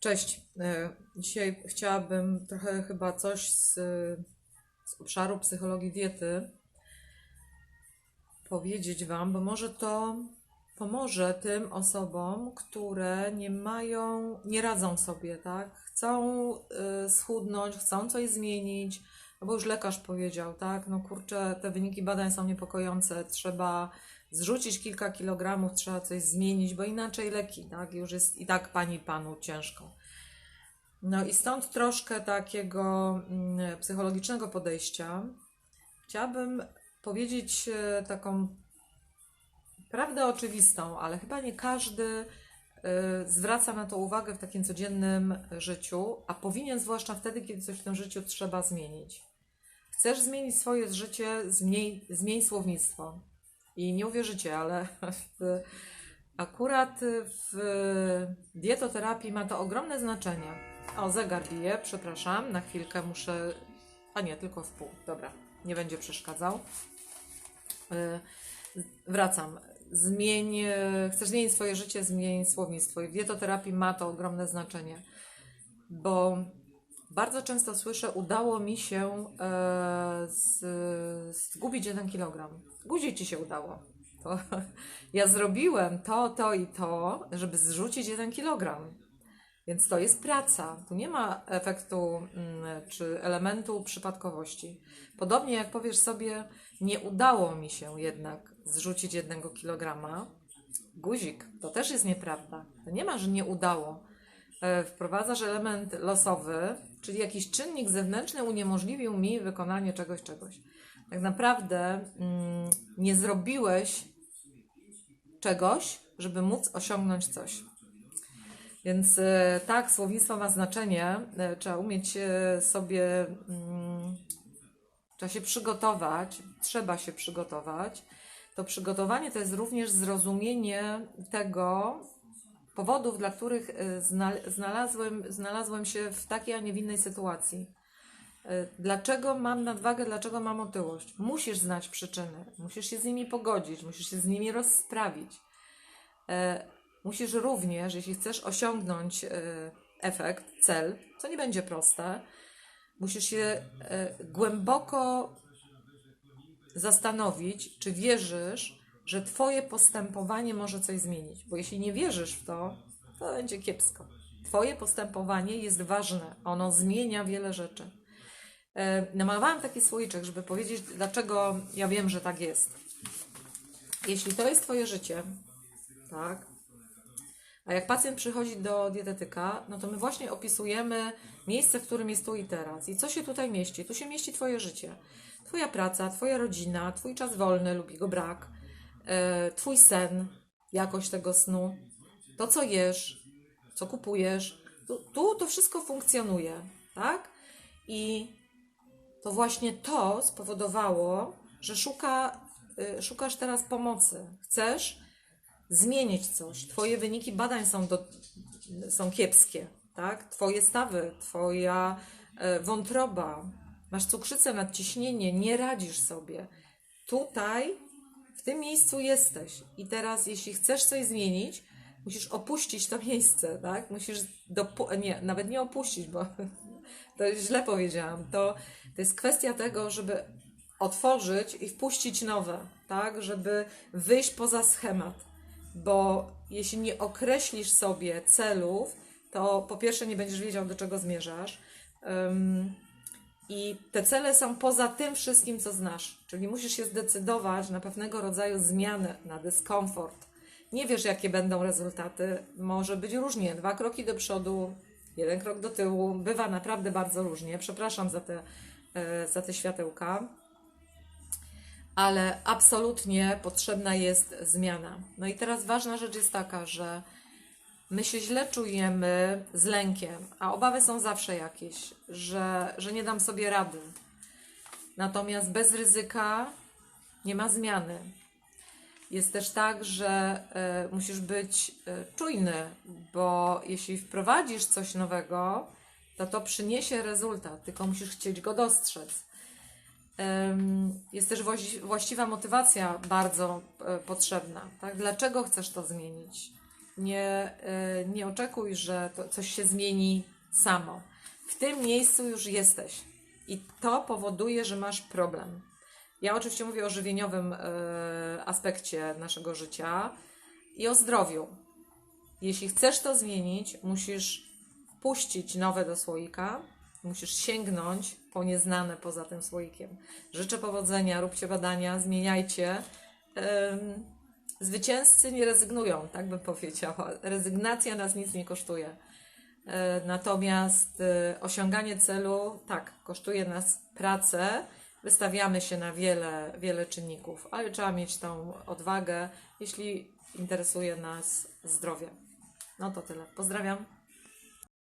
Cześć. E, Dzisiaj chciałabym trochę chyba coś z, z obszaru psychologii diety powiedzieć Wam, bo może to pomoże tym osobom, które nie mają, nie radzą sobie, tak? Chcą y, schudnąć, chcą coś zmienić, no bo już lekarz powiedział, tak? No kurczę, te wyniki badań są niepokojące, trzeba zrzucić kilka kilogramów, trzeba coś zmienić, bo inaczej leki, tak? Już jest i tak pani panu ciężko. No i stąd troszkę takiego mm, psychologicznego podejścia. Chciałabym powiedzieć e, taką prawdę oczywistą, ale chyba nie każdy e, zwraca na to uwagę w takim codziennym życiu, a powinien zwłaszcza wtedy, kiedy coś w tym życiu trzeba zmienić. Chcesz zmienić swoje życie, zmień, zmień słownictwo. I nie uwierzycie, ale w, akurat w dietoterapii ma to ogromne znaczenie. O, zegar bije, przepraszam, na chwilkę muszę. A nie, tylko w pół. Dobra, nie będzie przeszkadzał. Yy, wracam. Zmień, chcesz zmienić swoje życie, zmień słownictwo. I w dietoterapii ma to ogromne znaczenie, bo bardzo często słyszę, udało mi się yy, z, zgubić jeden kilogram. Guzik ci się udało. To, ja zrobiłem to, to i to, żeby zrzucić jeden kilogram. Więc to jest praca. Tu nie ma efektu mm, czy elementu przypadkowości. Podobnie jak powiesz sobie, nie udało mi się jednak zrzucić jednego kilograma, guzik, to też jest nieprawda. To nie ma, że nie udało. E, wprowadzasz element losowy, czyli jakiś czynnik zewnętrzny uniemożliwił mi wykonanie czegoś, czegoś. Tak naprawdę mm, nie zrobiłeś czegoś, żeby móc osiągnąć coś. Więc e, tak, słownictwo ma znaczenie. E, trzeba umieć sobie, mm, trzeba się przygotować, trzeba się przygotować. To przygotowanie to jest również zrozumienie tego, powodów, dla których znalazłem, znalazłem się w takiej, a nie w innej sytuacji. Dlaczego mam nadwagę, dlaczego mam otyłość? Musisz znać przyczyny, musisz się z nimi pogodzić, musisz się z nimi rozprawić. Musisz również, jeśli chcesz osiągnąć efekt, cel, co nie będzie proste, musisz się głęboko zastanowić, czy wierzysz, że Twoje postępowanie może coś zmienić. Bo jeśli nie wierzysz w to, to będzie kiepsko. Twoje postępowanie jest ważne, ono zmienia wiele rzeczy. E, namalowałam taki słoiczek, żeby powiedzieć, dlaczego ja wiem, że tak jest. Jeśli to jest Twoje życie, tak, a jak pacjent przychodzi do dietetyka, no to my właśnie opisujemy miejsce, w którym jest tu i teraz. I co się tutaj mieści? Tu się mieści Twoje życie. Twoja praca, Twoja rodzina, Twój czas wolny lub jego brak, Twój sen, jakość tego snu, to co jesz, co kupujesz. Tu, tu to wszystko funkcjonuje, tak? I to właśnie to spowodowało, że szuka, yy, szukasz teraz pomocy. Chcesz zmienić coś. Twoje wyniki badań są, do, są kiepskie, tak? Twoje stawy, Twoja e, wątroba, masz cukrzycę, nadciśnienie, nie radzisz sobie. Tutaj, tym miejscu jesteś. I teraz, jeśli chcesz coś zmienić, musisz opuścić to miejsce, tak? Musisz, dopu- nie, nawet nie opuścić, bo to źle powiedziałam. To, to jest kwestia tego, żeby otworzyć i wpuścić nowe, tak? Żeby wyjść poza schemat bo jeśli nie określisz sobie celów, to po pierwsze nie będziesz wiedział, do czego zmierzasz. Um, I te cele są poza tym wszystkim, co znasz. Czyli musisz się zdecydować na pewnego rodzaju zmianę, na dyskomfort. Nie wiesz, jakie będą rezultaty. Może być różnie. Dwa kroki do przodu, jeden krok do tyłu. Bywa naprawdę bardzo różnie. Przepraszam za te, e, za te światełka ale absolutnie potrzebna jest zmiana. No i teraz ważna rzecz jest taka, że my się źle czujemy z lękiem, a obawy są zawsze jakieś, że, że nie dam sobie rady. Natomiast bez ryzyka nie ma zmiany. Jest też tak, że y, musisz być y, czujny, bo jeśli wprowadzisz coś nowego, to to przyniesie rezultat, tylko musisz chcieć go dostrzec. Jest też właściwa motywacja bardzo e, potrzebna. Tak? Dlaczego chcesz to zmienić? Nie, y, nie oczekuj, że coś się zmieni samo. W tym miejscu już jesteś. I to powoduje, że masz problem. Ja oczywiście mówię o żywieniowym y, aspekcie naszego życia i o zdrowiu. Jeśli chcesz to zmienić, musisz wpuścić nowe do słoika, musisz sięgnąć po nieznane poza tym słoikiem. Życzę powodzenia, róbcie badania, zmieniajcie. Zwycięzcy nie rezygnują, tak bym powiedziała. Rezygnacja nas nic nie kosztuje. E, Natomiast e, osiąganie celu, tak, kosztuje nas pracę, wystawiamy się na wiele, wiele czynników, ale trzeba mieć tą odwagę, jeśli interesuje nas zdrowie. No to tyle. Pozdrawiam.